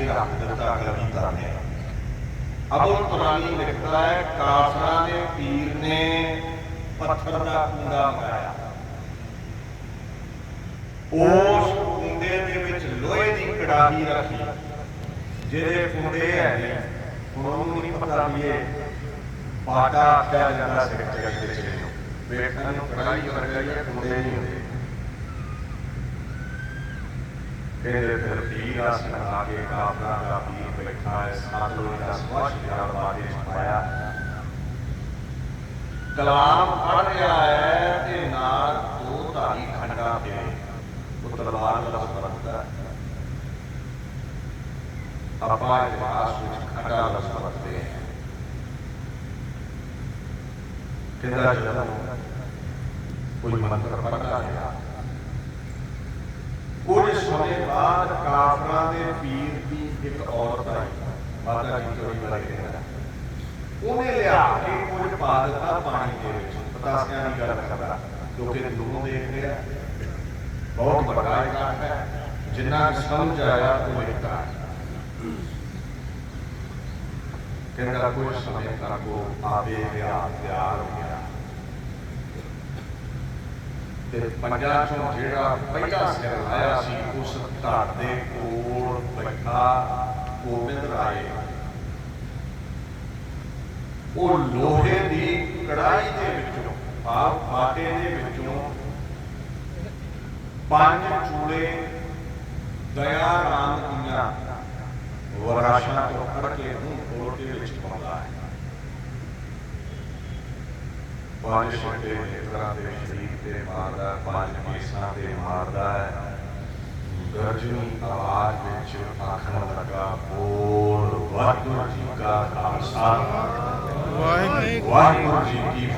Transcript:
ਕੇ ਰੱਖ ਦਿੱਤਾ ਕਵਿਤਾ ਨੇ ਅਬੁਲ ਕੁਰਾਨੀ ਲਿਖਦਾ ਹੈ, ਕਾਫਰਾਂ ਦੇ ਪੀਰ ਨੇ ਪੱਥਰ ਦਾ ਕੂੜਾ ਮੰਗਾਇਆ ਉਸ ਕੁੰਡੇ ਦੇ ਵਿੱਚ ਲੋਹੇ ਦੀ ਕੜਾਹੀ ਰੱਖੀ। ਜਿਹਦੇ ਕੁੰਡੇ ਹੈ ਨਹੀਂ ਉਹਨੂੰ ਨਹੀਂ ਪਤਾ ਵੀ ਇਹ ਬਾਟਾ ਆਖਿਆ ਜਾਂਦਾ ਸਿੱਖ ਜਗਤ ਦੇ ਚੇਲੇ ਨੂੰ ਵੇਖਣ ਨੂੰ ਕੜਾਹੀ ਵਰਗਾ ਹੀ ਕੁੰਡੇ ਨਹੀਂ ਹੁੰਦੇ। ਕਹਿੰਦੇ ਫਿਰ ਪੀਰ ਆਸ ਲਗਾ ਕੇ ਕਾਫਰਾਂ ਦਾ ਪੀਰ ਬੈਠਾ ਹੈ ਸਾਧੂ ਦਾ ਸਵਾਸ਼ ਪਿਆਰ ਬਾਦੇ ਪਾਇਆ ਕਲਾਮ ਪੜ ਰਿਹਾ ਹੈ ਤੇ ਨਾਲ ਦੋ ਧਾਰੀ ਖੰਡਾ ਤੇ ਉਹ ਤਲਵਾਰ ਦਾ ਵਰਤਦਾ ਆਪਾਂ ਇਤਿਹਾਸ ਵਿੱਚ ਖੰਡਾ ਲਫ਼ਜ਼ ਵਰਤਦੇ ਹਾਂ ਕਹਿੰਦਾ ਜਦੋਂ ਕੋਈ ਮੰਤਰ ਪੜਦਾ ਗਿਆ ਕੁਝ ਸਮੇਂ ਬਾਅਦ ਕਾਫਰਾਂ ਦੇ ਪੀਰ ਦੀ ਇੱਕ ਔਰਤ ਆਈ ਮਾਤਾ ਜੀ ਤੋਂ ਹੀ ਬੁਲਾਈ ਕਹਿੰਦਾ ਉਹਨੇ ਲਿਆ ਕੇ ਕੁਝ ਪਾ ਦਿੱਤਾ ਪਾਣੀ ਦੇ ਵਿੱਚ। ਪਤਾਸਿਆਂ ਦੀ ਗੱਲ ਕਰਦਾ। ਕਿਉਂਕਿ ਦੂਰੋਂ ਦੇਖ ਰਿਹਾ। ਬਹੁਤ ਵੱਡਾ ਇਕਾਟ ਹੈ। ਜਿੰਨਾ ਸਮਝ ਆਇਆ ਉਹ ਲਿਖਦਾ ਕਹਿੰਦਾ ਕੁਝ ਸਮੇਂ ਤੱਕ ਉਹ ਆਵੇ ਗਿਆ ਤਿਆਰ ਹੋ ਗਿਆ। ਤੇ ਪੰਜਾਂ ਚੋਂ ਜਿਹੜਾ ਪਹਿਲਾ ਸਿਰ ਆਇਆ ਸੀ ਉਸ ਧੜ ਦੇ ਕੋਲ ਬੈਠਾ ਗੋਬਿੰਦ ਰਾਏ। ਉਹ ਲੋਹੇ ਦੀ ਕੜਾਈ ਦੇ ਵਿੱਚੋਂ, ਆਪ ਬਾਟੇ ਦੇ ਵਿੱਚੋਂ ਪੰਜ ਚੂੜੇ ਦਇਆ ਰਾਮ ਦੀਆਂ ਵਰਾਸ਼ਾਂ ਤੋਂ ਕੱਢ ਕੇ ਮੂੰਹ ਖੋਲ ਕੇ ਵਿੱਚ ਪਾਉਂਦਾ ਹੈ। ਪੰਜ ਛੋਟੇ ਨੇਤਰਾਂ ਦੇ ਸ਼ਰੀਰ ਤੇ ਮਾਰਦਾ ਪੰਜ ਕੇਸਾਂ ਤੇ ਮਾਰਦਾ ਹੈ। ਗਰਜਨੀ ਆਵਾਜ਼ ਵਿੱਚ ਲੱਗਾ ਬੋਲ ਵਾਹਿਗੁਰੂ ਜੀ ਕਾ ਖਾਲਸਾ ਵਾਹਿਗੁਰੂ ਵਾਹਿਗੁਰੂ ਜੀ ਕੀ